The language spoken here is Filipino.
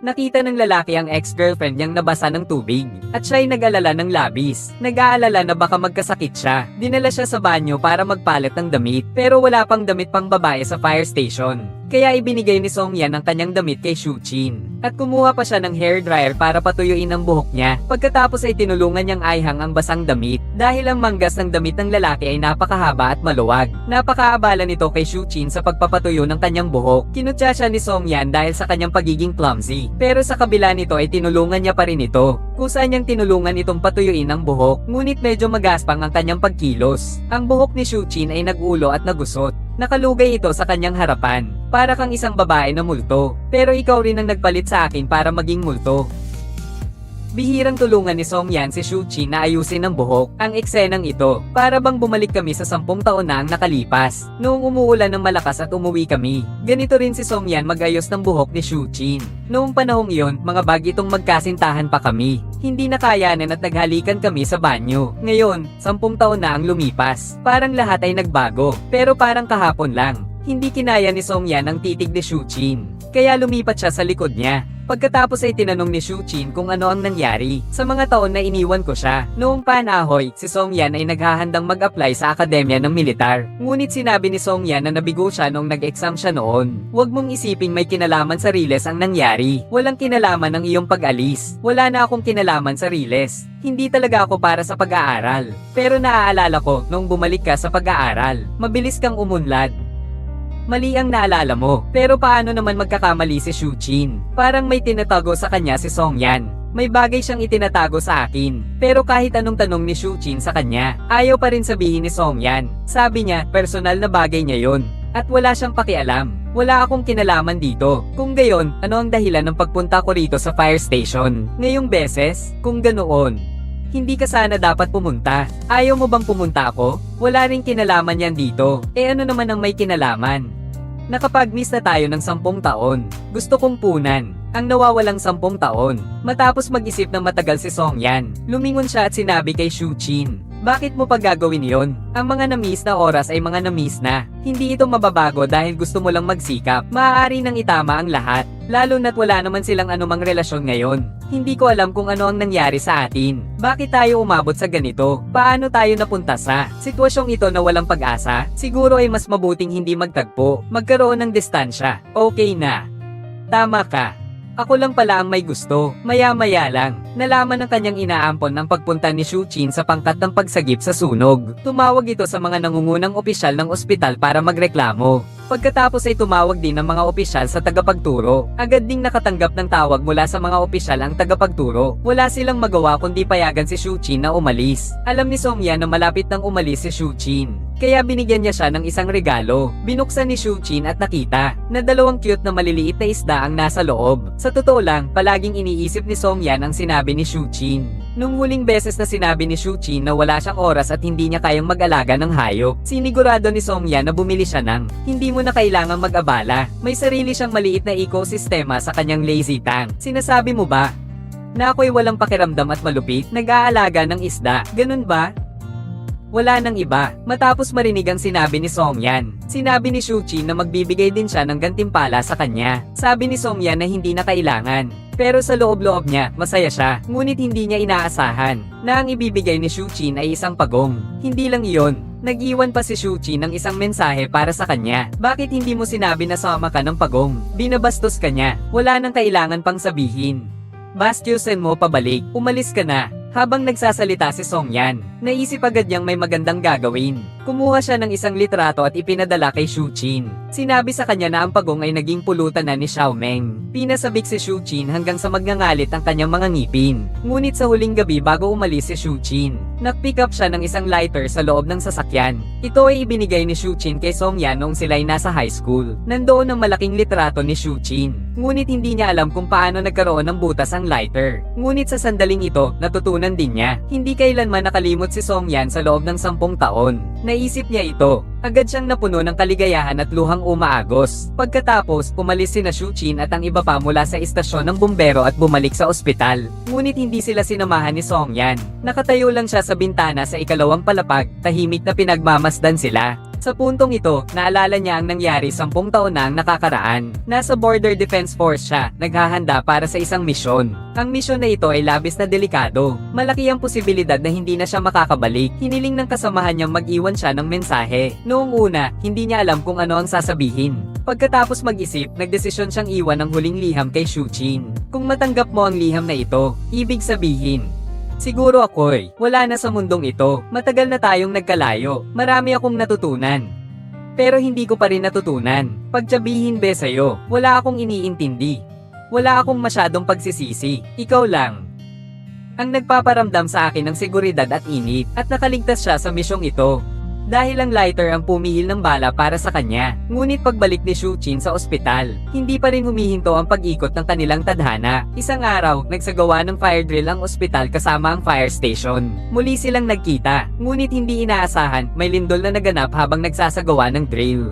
Nakita ng lalaki ang ex-girlfriend niyang nabasa ng tubig, at siya ay nag-alala ng labis. Nag-aalala na baka magkasakit siya. Dinala siya sa banyo para magpalit ng damit, pero wala pang damit pang babae sa fire station. Kaya ibinigay ni Song Yan ang kanyang damit kay Shu Chin. At kumuha pa siya ng hair dryer para patuyuin ang buhok niya. Pagkatapos ay tinulungan niyang Aihang ang basang damit dahil ang manggas ng damit ng lalaki ay napakahaba at maluwag. Napakaabala nito kay Shu Chin sa pagpapatuyo ng kanyang buhok. Kinutya siya ni Song Yan dahil sa kanyang pagiging clumsy. Pero sa kabila nito ay tinulungan niya pa rin ito. Kusa niyang tinulungan itong patuyuin ang buhok, ngunit medyo magaspang ang kanyang pagkilos. Ang buhok ni Shu Chin ay nagulo at nagusot. Nakalugay ito sa kanyang harapan. Para kang isang babae na multo. Pero ikaw rin ang nagpalit sa akin para maging multo. Bihirang tulungan ni Song Yan si Shu Chi na ayusin ang buhok, ang eksenang ito, para bang bumalik kami sa sampung taon na ang nakalipas, noong umuulan ng malakas at umuwi kami. Ganito rin si Song Yan magayos ng buhok ni Shu Chin. Noong panahong iyon, mga bagitong magkasintahan pa kami. Hindi nakayanan at naghalikan kami sa banyo. Ngayon, sampung taon na ang lumipas. Parang lahat ay nagbago, pero parang kahapon lang. Hindi kinaya ni Song Yan ang titig ni Shu Chin. Kaya lumipat siya sa likod niya. Pagkatapos ay tinanong ni Shu Chin kung ano ang nangyari. Sa mga taon na iniwan ko siya, noong panahoy, si Song Yan ay naghahandang mag-apply sa akademya ng militar. Ngunit sinabi ni Song Yan na nabigo siya noong nag-exam siya noon. Huwag mong isiping may kinalaman sa Riles ang nangyari. Walang kinalaman ang iyong pag-alis. Wala na akong kinalaman sa Riles. Hindi talaga ako para sa pag-aaral. Pero naaalala ko, noong bumalik ka sa pag-aaral, mabilis kang umunlad. Mali ang naalala mo, pero paano naman magkakamali si Shu Chin? Parang may tinatago sa kanya si Song Yan. May bagay siyang itinatago sa akin. Pero kahit anong tanong ni Shu Chin sa kanya, ayaw pa rin sabihin ni Song Yan. Sabi niya, personal na bagay niya yon. At wala siyang pakialam. Wala akong kinalaman dito. Kung gayon, ano ang dahilan ng pagpunta ko rito sa fire station? Ngayong beses? Kung ganoon, hindi ka sana dapat pumunta. Ayaw mo bang pumunta ako? Wala ring kinalaman yan dito. Eh ano naman ang may kinalaman? Nakapag-miss na tayo ng sampung taon. Gusto kong punan. Ang nawawalang sampung taon. Matapos mag-isip ng matagal si Song Yan, lumingon siya at sinabi kay Shu Chin, bakit mo pa gagawin yon? Ang mga na-miss na oras ay mga na-miss na. Hindi ito mababago dahil gusto mo lang magsikap. Maaari nang itama ang lahat. Lalo na't wala naman silang anumang relasyon ngayon. Hindi ko alam kung ano ang nangyari sa atin. Bakit tayo umabot sa ganito? Paano tayo napunta sa sitwasyong ito na walang pag-asa? Siguro ay mas mabuting hindi magtagpo. Magkaroon ng distansya. Okay na. Tama ka. Ako lang pala ang may gusto, maya-maya lang. Nalaman ng kanyang inaampon ng pagpunta ni Shu Chin sa pangkat ng pagsagip sa sunog. Tumawag ito sa mga nangungunang opisyal ng ospital para magreklamo. Pagkatapos ay tumawag din ng mga opisyal sa tagapagturo. Agad ding nakatanggap ng tawag mula sa mga opisyal ang tagapagturo. Wala silang magawa kundi payagan si Shu Chin na umalis. Alam ni Song Yan na malapit nang umalis si Shu Chin. Kaya binigyan niya siya ng isang regalo. Binuksan ni Shu Chin at nakita na dalawang cute na maliliit na isda ang nasa loob. Sa totoo lang, palaging iniisip ni Song Yan ang sinabi ni Shu Chin. Nung huling beses na sinabi ni Shu Chin na wala siyang oras at hindi niya kayang mag-alaga ng hayop, sinigurado ni Song Yan na bumili siya ng hindi mo na kailangang mag-abala. May sarili siyang maliit na ekosistema sa kanyang lazy tank. Sinasabi mo ba na ako'y walang pakiramdam at malupit, nag-aalaga ng isda, ganun ba? Wala nang iba. Matapos marinig ang sinabi ni Song Yan, sinabi ni Shu Chi na magbibigay din siya ng gantimpala sa kanya. Sabi ni Song Yan na hindi na kailangan. Pero sa loob-loob niya, masaya siya, ngunit hindi niya inaasahan na ang ibibigay ni Shu Chin ay isang pagong. Hindi lang iyon, nag-iwan pa si Shu Chin ng isang mensahe para sa kanya. Bakit hindi mo sinabi na sama ka ng pagong? Binabastos ka niya, wala nang kailangan pang sabihin. Bastiusin mo pabalik, umalis ka na. Habang nagsasalita si Song Yan, naisip agad niyang may magandang gagawin. Kumuha siya ng isang litrato at ipinadala kay Shu Chin. Sinabi sa kanya na ang pagong ay naging pulutan na ni Xiao Meng. Pinasabik si Shu Chin hanggang sa magngangalit ang kanyang mga ngipin. Ngunit sa huling gabi bago umalis si Shu Chin, nag-pick up siya ng isang lighter sa loob ng sasakyan. Ito ay ibinigay ni Shu Chin kay Song Yan noong sila ay nasa high school. Nandoon ang malaking litrato ni Shu Chin. Ngunit hindi niya alam kung paano nagkaroon ng butas ang lighter. Ngunit sa sandaling ito, natutunan din niya. Hindi kailanman nakalimot si Song Yan sa loob ng sampung taon. Naisip niya ito. Agad siyang napuno ng kaligayahan at luhang umaagos. Pagkatapos, pumalis si na Shu Chin at ang iba pa mula sa istasyon ng bumbero at bumalik sa ospital. Ngunit hindi sila sinamahan ni Song Yan. Nakatayo lang siya sa bintana sa ikalawang palapag, tahimik na pinagmamasdan sila. Sa puntong ito, naalala niya ang nangyari sampung taon na ang nakakaraan. Nasa Border Defense Force siya, naghahanda para sa isang misyon. Ang misyon na ito ay labis na delikado. Malaki ang posibilidad na hindi na siya makakabalik. Hiniling ng kasamahan niyang mag-iwan siya ng mensahe. Noong una, hindi niya alam kung ano ang sasabihin. Pagkatapos mag-isip, nagdesisyon siyang iwan ang huling liham kay Shuchin. Kung matanggap mo ang liham na ito, ibig sabihin, Siguro ako'y, wala na sa mundong ito, matagal na tayong nagkalayo, marami akong natutunan. Pero hindi ko pa rin natutunan. Pagsabihin be sa'yo, wala akong iniintindi. Wala akong masyadong pagsisisi, ikaw lang. Ang nagpaparamdam sa akin ng seguridad at init, at nakaligtas siya sa misyong ito. Dahil ang lighter ang pumihil ng bala para sa kanya. Ngunit pagbalik ni Shuchin sa ospital, hindi pa rin humihinto ang pag-ikot ng kanilang tadhana. Isang araw, nagsagawa ng fire drill ang ospital kasama ang fire station. Muli silang nagkita, ngunit hindi inaasahan, may lindol na naganap habang nagsasagawa ng drill.